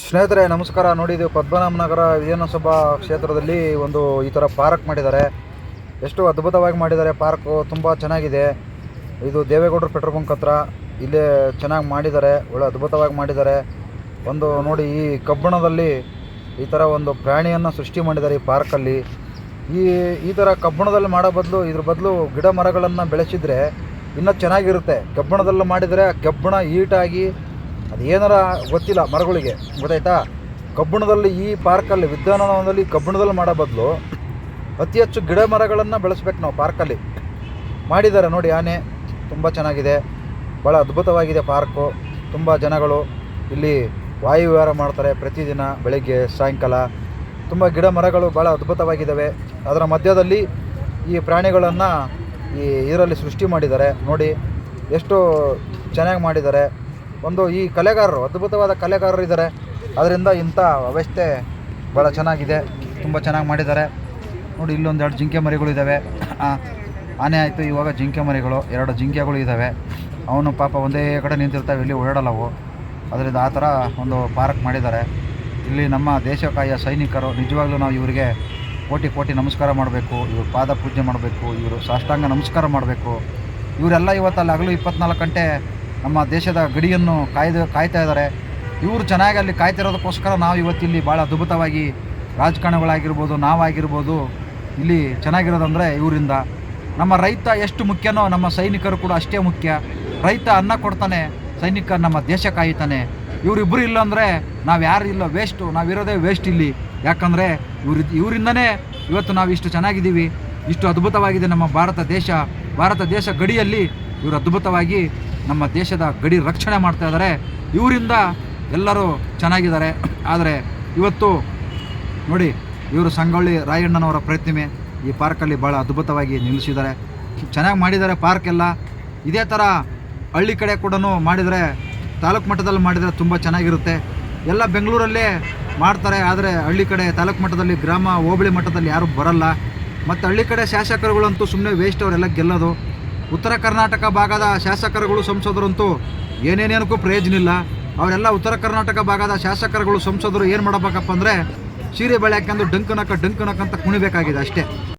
ಸ್ನೇಹಿತರೆ, ನಮಸ್ಕಾರ. ನೋಡಿದ್ದೀವಿ ಪದ್ಮನಾಭನಗರ ವಿಧಾನಸಭಾ ಕ್ಷೇತ್ರದಲ್ಲಿ ಒಂದು ಈ ಥರ ಪಾರ್ಕ್ ಮಾಡಿದ್ದಾರೆ. ಎಷ್ಟು ಅದ್ಭುತವಾಗಿ ಮಾಡಿದ್ದಾರೆ. ಪಾರ್ಕು ತುಂಬ ಚೆನ್ನಾಗಿದೆ. ಇದು ದೇವೇಗೌಡರು ಪೆಟ್ರೋಲ್ ಬಂಕ್ ಹತ್ರ ಇಲ್ಲೇ ಚೆನ್ನಾಗಿ ಮಾಡಿದ್ದಾರೆ. ಒಳ್ಳೆ ಅದ್ಭುತವಾಗಿ ಮಾಡಿದ್ದಾರೆ. ಒಂದು ನೋಡಿ, ಈ ಕಬ್ಬಣದಲ್ಲಿ ಈ ಥರ ಒಂದು ಪ್ರಾಣಿಯನ್ನು ಸೃಷ್ಟಿ ಮಾಡಿದ್ದಾರೆ ಈ ಪಾರ್ಕಲ್ಲಿ. ಈ ಈ ಥರ ಕಬ್ಬಣದಲ್ಲಿ ಮಾಡೋ ಬದಲು, ಇದ್ರ ಬದಲು ಗಿಡ ಮರಗಳನ್ನು ಬೆಳೆಸಿದರೆ ಇನ್ನೂ ಚೆನ್ನಾಗಿರುತ್ತೆ. ಕಬ್ಬಣದಲ್ಲಿ ಮಾಡಿದರೆ ಕಬ್ಬಣ ಈಟಾಗಿ ಅದು ಏನಾರ ಗೊತ್ತಿಲ್ಲ ಮರಗಳಿಗೆ. ಗೊತ್ತಾಯ್ತಾ? ಕಬ್ಬಿಣದಲ್ಲಿ ಈ ಪಾರ್ಕಲ್ಲಿ ವಿದ್ಯಾನವನದಲ್ಲಿ ಕಬ್ಬಿಣದಲ್ಲಿ ಮಾಡೋ ಬದಲು ಅತಿ ಹೆಚ್ಚು ಗಿಡ ಮರಗಳನ್ನು ಬೆಳೆಸ್ಬೇಕು ನಾವು ಪಾರ್ಕಲ್ಲಿ. ಮಾಡಿದ್ದಾರೆ ನೋಡಿ ಆನೆ. ತುಂಬ ಚೆನ್ನಾಗಿದೆ. ಭಾಳ ಅದ್ಭುತವಾಗಿದೆ ಪಾರ್ಕು. ತುಂಬ ಜನಗಳು ಇಲ್ಲಿ ವಾಯುವಿಹಾರ ಮಾಡ್ತಾರೆ ಪ್ರತಿದಿನ ಬೆಳಗ್ಗೆ, ಸಾಯಂಕಾಲ. ತುಂಬ ಗಿಡ ಮರಗಳು ಭಾಳ ಅದ್ಭುತವಾಗಿದ್ದಾವೆ. ಅದರ ಮಧ್ಯದಲ್ಲಿ ಈ ಪ್ರಾಣಿಗಳನ್ನು ಈ ಇದರಲ್ಲಿ ಸೃಷ್ಟಿ ಮಾಡಿದ್ದಾರೆ. ನೋಡಿ, ಎಷ್ಟು ಚೆನ್ನಾಗಿ ಮಾಡಿದ್ದಾರೆ. ಒಂದು ಈ ಕಲೆಗಾರರು, ಅದ್ಭುತವಾದ ಕಲೆಗಾರರು ಇದ್ದಾರೆ. ಅದರಿಂದ ಇಂಥ ವ್ಯವಸ್ಥೆ ಭಾಳ ಚೆನ್ನಾಗಿದೆ. ತುಂಬ ಚೆನ್ನಾಗಿ ಮಾಡಿದ್ದಾರೆ. ನೋಡಿ, ಇಲ್ಲೊಂದು ಎರಡು ಜಿಂಕೆ ಮರಿಗಳು ಇದ್ದಾವೆ ಆನೆ ಆಯಿತು, ಇವಾಗ ಜಿಂಕೆ ಮರಿಗಳು, ಎರಡು ಜಿಂಕೆಗಳು ಇದ್ದಾವೆ ಅವನು ಪಾಪ ಒಂದೇ ಕಡೆ ನಿಂತಿರ್ತಾವೆ ಇಲ್ಲಿ ಓಡಾಡಲ್ಲ ಅವು. ಅದರಿಂದ ಆ ಥರ ಒಂದು ಪಾರ್ಕ್ ಮಾಡಿದ್ದಾರೆ. ಇಲ್ಲಿ ನಮ್ಮ ದೇಶಕಾಯ ಸೈನಿಕರು, ನಿಜವಾಗ್ಲೂ ನಾವು ಇವರಿಗೆ ಕೋಟಿ ಕೋಟಿ ನಮಸ್ಕಾರ ಮಾಡಬೇಕು. ಇವರು ಪಾದ ಪೂಜೆ ಮಾಡಬೇಕು, ಇವರು ಸಾಷ್ಟಾಂಗ ನಮಸ್ಕಾರ ಮಾಡಬೇಕು. ಇವರೆಲ್ಲ ಇವತ್ತಲ್ಲಿ ಹಗಲು ಇಪ್ಪತ್ನಾಲ್ಕು ಗಂಟೆ ನಮ್ಮ ದೇಶದ ಗಡಿಯನ್ನು ಕಾಯ್ದು ಕಾಯ್ತಾ ಇದ್ದಾರೆ. ಇವರು ಚೆನ್ನಾಗಿ ಅಲ್ಲಿ ಕಾಯ್ತಿರೋದಕ್ಕೋಸ್ಕರ ನಾವು ಇವತ್ತಿಲ್ಲಿ ಭಾಳ ಅದ್ಭುತವಾಗಿ ರಾಜಕಾರಣಿಗಳಾಗಿರ್ಬೋದು, ನಾವಾಗಿರ್ಬೋದು, ಇಲ್ಲಿ ಚೆನ್ನಾಗಿರೋದಂದರೆ ಇವರಿಂದ. ನಮ್ಮ ರೈತ ಎಷ್ಟು ಮುಖ್ಯನೋ ನಮ್ಮ ಸೈನಿಕರು ಕೂಡ ಅಷ್ಟೇ ಮುಖ್ಯ. ರೈತ ಅನ್ನ ಕೊಡ್ತಾನೆ, ಸೈನಿಕ ನಮ್ಮ ದೇಶ ಕಾಯ್ತಾನೆ. ಇವರಿಬ್ಬರು ಇಲ್ಲ ಅಂದರೆ ನಾವು ಯಾರು ಇಲ್ಲ ವೇಸ್ಟು ನಾವಿರೋದೇ ವೇಸ್ಟ್ ಇಲ್ಲಿ. ಯಾಕಂದರೆ ಇವ್ರ, ಇವರಿಂದನೇ ಇವತ್ತು ನಾವು ಇಷ್ಟು ಚೆನ್ನಾಗಿದ್ದೀವಿ. ಇಷ್ಟು ಅದ್ಭುತವಾಗಿದೆ ನಮ್ಮ ಭಾರತ ದೇಶ. ಭಾರತ ದೇಶ ಗಡಿಯಲ್ಲಿ ಇವರು ಅದ್ಭುತವಾಗಿ ನಮ್ಮ ದೇಶದ ಗಡಿ ರಕ್ಷಣೆ ಮಾಡ್ತಾ ಇದ್ದಾರೆ. ಇವರಿಂದ ಎಲ್ಲರೂ ಚೆನ್ನಾಗಿದ್ದಾರೆ. ಆದರೆ ಇವತ್ತು ನೋಡಿ, ಇವರು ಸಂಗೊಳ್ಳಿ ರಾಯಣ್ಣನವರ ಪ್ರತಿಮೆ ಈ ಪಾರ್ಕಲ್ಲಿ ಭಾಳ ಅದ್ಭುತವಾಗಿ ನಿಲ್ಲಿಸಿದ್ದಾರೆ. ಚೆನ್ನಾಗಿ ಮಾಡಿದ್ದಾರೆ ಪಾರ್ಕ್ ಎಲ್ಲ. ಇದೇ ಥರ ಹಳ್ಳಿ ಕಡೆ ಕೂಡ ಮಾಡಿದರೆ, ತಾಲೂಕು ಮಟ್ಟದಲ್ಲಿ ಮಾಡಿದರೆ ತುಂಬ ಚೆನ್ನಾಗಿರುತ್ತೆ. ಎಲ್ಲ ಬೆಂಗಳೂರಲ್ಲೇ ಮಾಡ್ತಾರೆ, ಆದರೆ ಹಳ್ಳಿ ಕಡೆ ತಾಲೂಕು ಮಟ್ಟದಲ್ಲಿ, ಗ್ರಾಮ ಹೋಬಳಿ ಮಟ್ಟದಲ್ಲಿ ಯಾರೂ ಬರಲ್ಲ. ಮತ್ತು ಹಳ್ಳಿ ಕಡೆ ಶಾಸಕರುಗಳಂತೂ ಸುಮ್ಮನೆ ವೇಸ್ಟ್ ಅವರೆಲ್ಲ ಗೆಲ್ಲೋದು. ಉತ್ತರ ಕರ್ನಾಟಕ ಭಾಗದ ಶಾಸಕರುಗಳು, ಸಂಸದರಂತೂ ಏನೇನೇನಕ್ಕೂ ಪ್ರಯೋಜನ ಇಲ್ಲ ಅವರೆಲ್ಲ ಉತ್ತರ ಕರ್ನಾಟಕ ಭಾಗದ ಶಾಸಕರುಗಳು, ಸಂಸದರು ಏನು ಮಾಡಬೇಕಪ್ಪ ಅಂದರೆ, ಸೀರೆ ಬೆಳೆ ಹಾಕೊಂಡು ಡಂಕನಕ ಡಂಕನಕ ಅಂತ ಕುಣಿಬೇಕಾಗಿದೆ ಅಷ್ಟೇ.